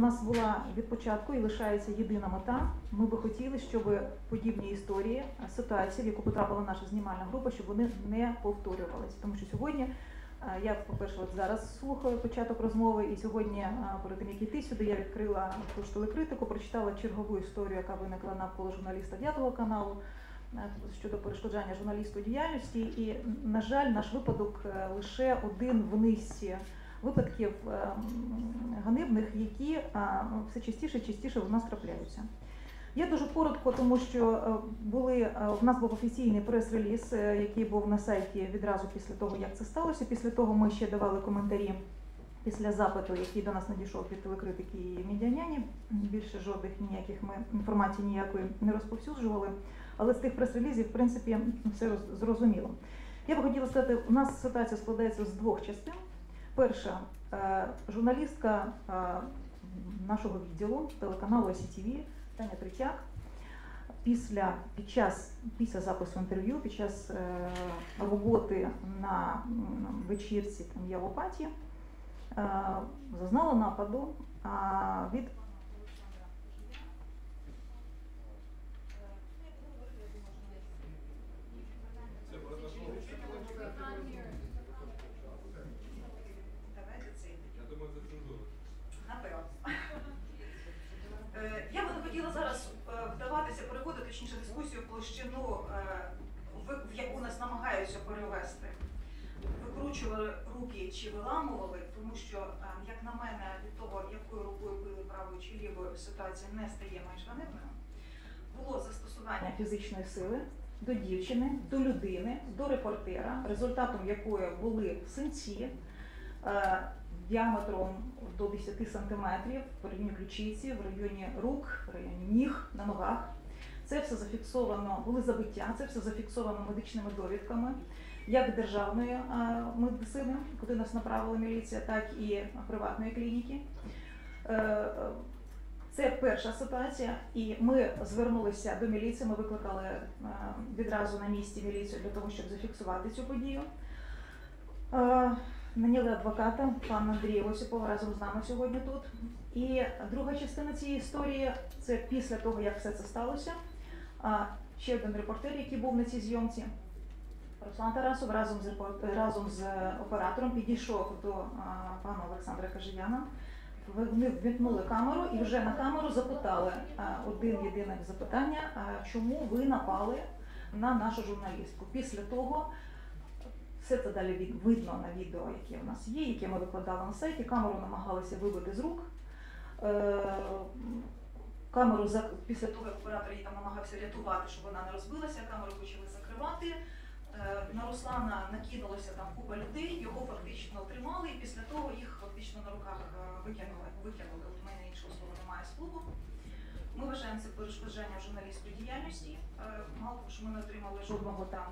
У нас була від початку і лишається єдина мета. Ми би хотіли, щоб подібні історії, ситуації, в яку потрапила наша знімальна група, щоб вони не повторювалися. Тому що сьогодні е, я, по-перше, зараз слухаю початок розмови, і сьогодні, е, перед тим як йти сюди, я відкрила ту телекритику, прочитала чергову історію, яка виникла навколо журналіста п'ятого каналу е, щодо перешкоджання журналісту діяльності. І, на жаль, наш випадок е, лише один в низці випадків е, ганебних, які е, все частіше і частіше в нас трапляються. Я дуже коротко, тому що е, були в нас був офіційний прес-реліз, який був на сайті відразу після того, як це сталося. Після того ми ще давали коментарі після запиту, який до нас надійшов від телекритики і медіаняні. Більше жодних ніяких ми інформації ніякої не розповсюджували. Але з тих прес-релізів, в принципі, все зрозуміло. Я би хотіла сказати, у нас ситуація складається з двох частин. Перша е, журналістка е, нашого відділу телеканалу СІТВ Таня Третяк. Після під час після запису інтерв'ю, під час е, роботи на вечірці там я в Опаті е, зазнала нападу від Давайте цей. Я думаю, це цензура. Напевно. Е, Я би не хотіла зараз е, вдаватися, переходити точніше дискусію в площину, е, в в яку нас намагаються перевести. Викручували руки чи виламували, тому що, е, як на мене, від того, якою рукою били правою чи лівою, ситуація не стає менш ганебною. Було застосування фізичної сили до дівчини, до людини, до репортера, результатом якої були синці е, діаметром до 10 сантиметрів в районі ключиці, в районі рук, в районі ніг, на ногах. Це все зафіксовано, були забиття, це все зафіксовано медичними довідками, як державної е, медицини, куди нас направила міліція, так і приватної клініки. Е, це перша ситуація, і ми звернулися до міліції. Ми викликали е, відразу на місці міліцію для того, щоб зафіксувати цю подію. Е, Наняли адвоката, пан Андрій Осіпов разом з нами сьогодні тут. І друга частина цієї історії це після того, як все це сталося. Ще один репортер, який був на цій зйомці, Руслан Тарасов разом з разом з оператором підійшов до пана Олександра Кажияна. Вони ввімкнули камеру і вже на камеру запитали один єдине запитання: чому ви напали на нашу журналістку? Після того все це далі видно на відео, яке в нас є, яке ми викладали на сайті. Камеру намагалися вибити з рук. Е, Камеру після того, як оператор її там намагався рятувати, щоб вона не розбилася, камеру почали закривати. Е, На Руслана накинулося там купа людей, його фактично тримали, і після того їх фактично на руках е, викинули. викинули. От у мене іншого слова немає з клубу. Ми вважаємо це перешкоджання журналістської діяльності. Е, Мало того, що ми не отримали жодного там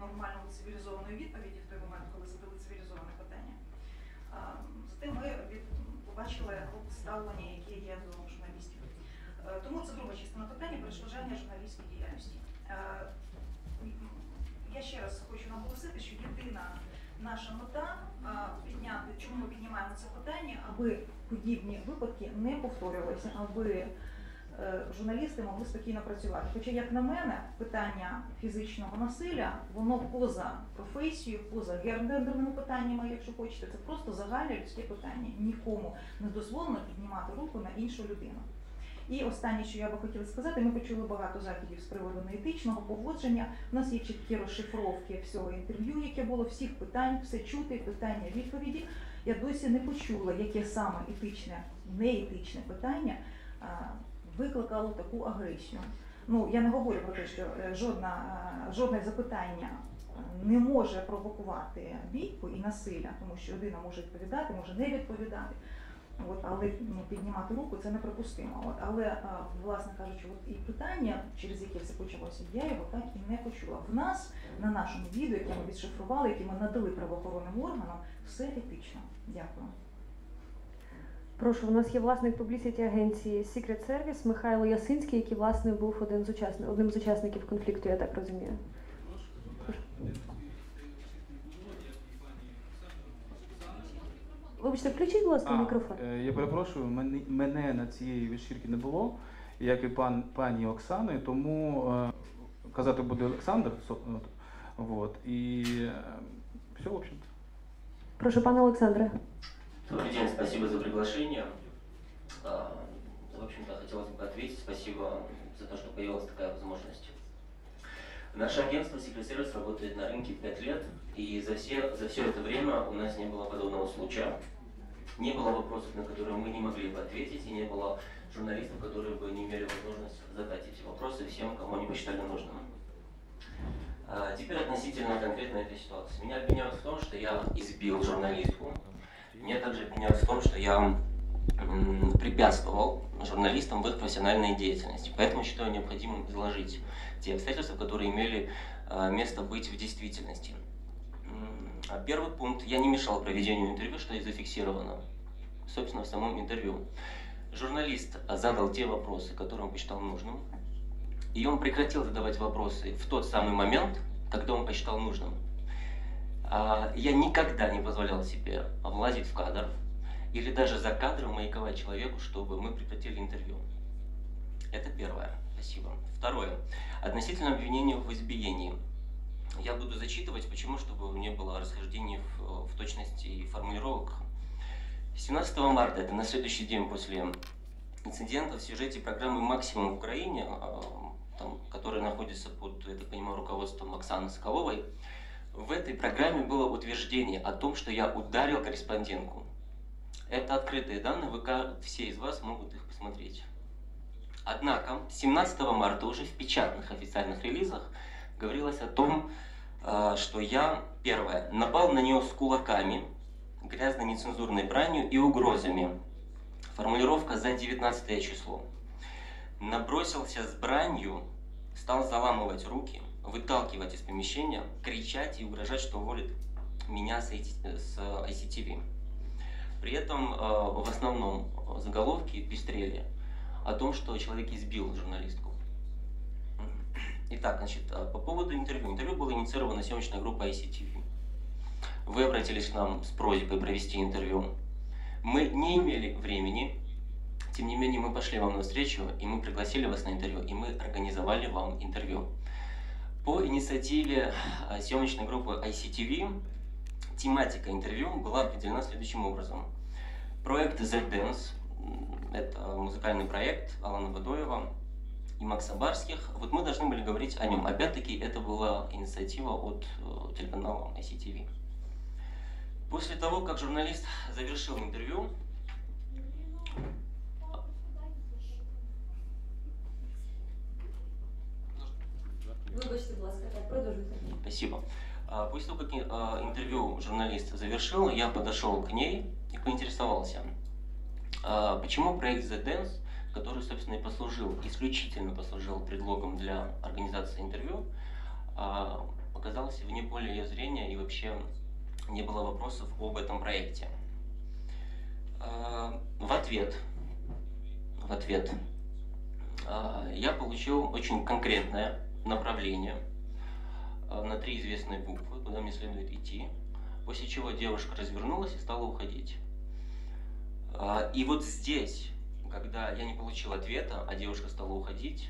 нормального цивілізованої відповіді в той момент, коли задали цивілізоване питання. Е, Зате ми побачили ставлення, яке є до журналістів. Е, Тому це друга частина питання перешкоджання журналістської діяльності. Я ще раз хочу наголосити, що єдина наша мета підняти, чому ми піднімаємо це питання, аби подібні випадки не повторювалися, аби е, журналісти могли спокійно працювати. Хоча, як на мене, питання фізичного насилля, воно поза професією, поза гендерними питаннями, якщо хочете, це просто загальне людське питання. Нікому не дозволено піднімати руку на іншу людину. І останнє, що я би хотіла сказати, ми почули багато закидів з приводу неетичного поводження. У нас є чіткі розшифровки всього інтерв'ю, яке було, всіх питань, все чути, питання, відповіді. Я досі не почула, яке саме етичне, неетичне питання викликало таку агресію. Ну, я не говорю про те, що е, жодна, е, жодне запитання е, не може провокувати бійку і насилля, тому що людина може відповідати, може не відповідати. От, але ну, піднімати руку це неприпустимо. От, але, а, власне кажучи, от і питання, через яке все почалося, я його так і не почула. В нас на нашому відео, яке ми відшифрували, яке ми надали правоохоронним органам, все етично. Дякую. Прошу, у нас є власник публісіті агенції Secret Service Михайло Ясинський, який власне був один з учасників, одним з учасників конфлікту, я так розумію. Прошу, Вибачте, включіть, будь ласка, А, мікрофон. е, Я перепрошую, мене, мене на цієї вечірки не було, як і пан, пані Оксани, тому е, казати буде Олександр. со- от, Вот, і е, все, в общем-то. Прошу, пане Олександре. Добрый день, спасибо за приглашение. А, В общем-то, хотелось бы ответить. Спасибо за то, что появилась такая возможность. Наше агентство Secret работает на рынке 5 лет, и за все, за все это время у нас не было подобного случая. Не было вопросов, на которые мы не могли бы ответить, и не было журналистов, которые бы не имели возможность задать эти вопросы всем, кому они посчитали нужным. А, Теперь относительно конкретно этой ситуации. Меня обвиняют в том, что я избил журналистку. Меня также обвиняют в том, что я препятствовал журналистам в их профессиональной деятельности. Поэтому считаю необходимым изложить те обстоятельства, которые имели а, место быть в действительности. А Первый пункт. Я не мешал проведению интервью, что и зафиксировано, собственно, в самом интервью. Журналист а, задал те вопросы, которые он посчитал нужным, и он прекратил задавать вопросы в тот самый момент, когда он посчитал нужным. А, Я никогда не позволял себе влазить в кадр или даже за кадром маяковать человеку, чтобы мы прекратили интервью. Это первое. Спасибо. Второе. Относительно обвинения в избиении. Я буду зачитывать, почему, чтобы не было расхождений в, в точности формулировок. 17 марта, это на следующий день после инцидента в сюжете программы «Максимум в Украине», а, там, которая находится под, я так понимаю, руководством Оксаны Соколовой, в этой программе было утверждение о том, что я ударил корреспондентку. Это открытые данные, вы, ка- все из вас могут их посмотреть. Однако 17 марта уже в печатных официальных релизах говорилось о том, э, что я, первое, напал на нее с кулаками, грязной нецензурной бранью и угрозами. Формулировка за 19 число. Набросился с бранью, стал заламывать руки, выталкивать из помещения, кричать и угрожать, что уволит меня с с ICTV. При этом э, в основном э, заголовки пестрели о том, что человек избил журналистку. Итак, значит, э, по поводу интервью. Интервью было инициировано съемочной группой ICTV. Вы обратились к нам с просьбой провести интервью. Мы не имели времени, тем не менее мы пошли вам навстречу, и мы пригласили вас на интервью, и мы организовали вам интервью. По инициативе съемочной группы ICTV тематика интервью была определена следующим образом. Проект The Dance, это музыкальный проект Алана Бадоева и Макса Барских. Вот мы должны были говорить о нем. Опять-таки, это была инициатива от э, телеканала ICTV. После того, как журналист завершил интервью, Вибачте, будь ласка, так, продовжуйте. Спасибо. А, После того, как э, интервью журналист завершил, я подошел к ней и поинтересовался, а, почему проект The Dance, который, собственно, и послужил, исключительно послужил предлогом для организации интервью, а, оказался вне поля ее зрения и вообще не было вопросов об этом проекте. В ответ, в ответ я получил очень конкретное направление на три известные буквы, куда мне следует идти, после чего девушка развернулась и стала уходить. А, И вот здесь, когда я не получил ответа, а девушка стала уходить,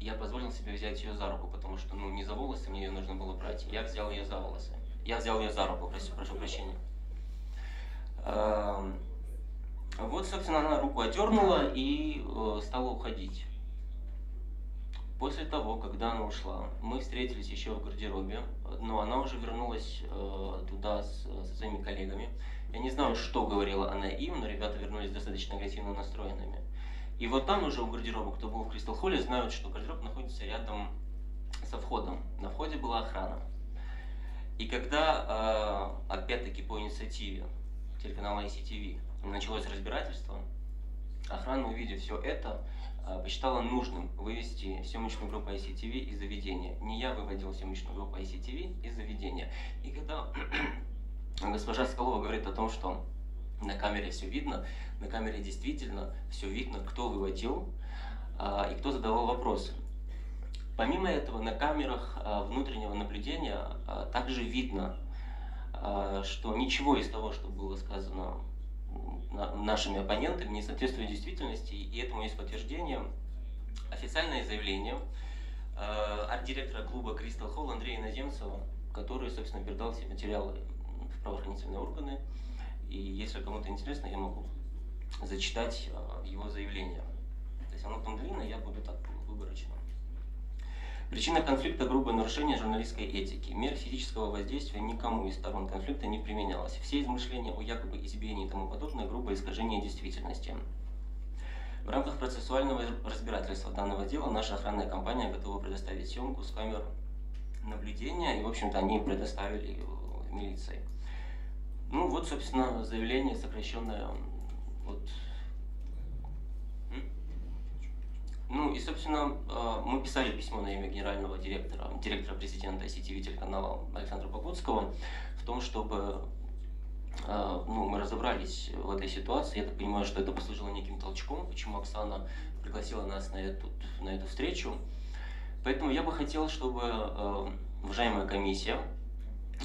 я позволил себе взять ее за руку, потому что, ну, не за волосы мне ее нужно было брать. Я взял ее за волосы. Я взял ее за руку, прошу, прошу прощения. Ам, Вот, собственно, она руку отдернула и э, стала уходить. После того, когда она ушла, мы встретились еще в гардеробе, но она уже вернулась э, туда с, со своими коллегами. Я не знаю, что говорила она им, но ребята вернулись достаточно агрессивно настроенными. И вот там уже у гардероба, кто был в Кристал Холле, знают, что гардероб находится рядом со входом. На входе была охрана. И когда, э, опять-таки по инициативе телеканала ICTV началось разбирательство, охрана, увидев все это, посчитала нужным вывести съемочную группу ICTV из заведения. Не я выводил съемочную группу ICTV из заведения. И когда госпожа Скалова говорит о том, что на камере все видно, на камере действительно все видно, кто выводил а, и кто задавал вопросы. Помимо этого, на камерах а, внутреннего наблюдения также видно, что ничего из того, что было сказано нашими оппонентами, не соответствует действительности, и этому есть подтверждение. Официальное заявление э, арт-директора клуба Кристал Холл Андрея Иноземцева, который, собственно, передал все материалы в правоохранительные органы. И если кому-то интересно, я могу зачитать э, его заявление. То есть оно там длинное, я буду так. Причина конфликта – грубое нарушение журналистской этики. Мер физического воздействия никому из сторон конфликта не применялось. Все измышления о якобы избиении и тому подобное – грубое искажение действительности. В рамках процессуального разбирательства данного дела наша охранная компания готова предоставить съемку с камер наблюдения, и, в общем-то, они предоставили милиции. Ну, вот, собственно, заявление сокращенное вот. Ну и, собственно, э, мы писали письмо на имя генерального директора, директора президента ICTV телеканала Александра Богутского в том, чтобы э, ну, мы разобрались в этой ситуации. Я так понимаю, что это послужило неким толчком, почему Оксана пригласила нас на эту, на эту встречу. Поэтому я бы хотел, чтобы э, уважаемая комиссия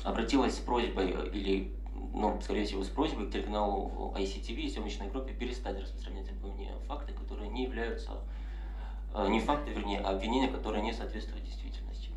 обратилась с просьбой или, ну, скорее всего, с просьбой к телеканалу ICTV и съемочной группе перестать распространять обо мне факты, которые не являются, не факты, вернее, а обвинения, которые не соответствуют действительности.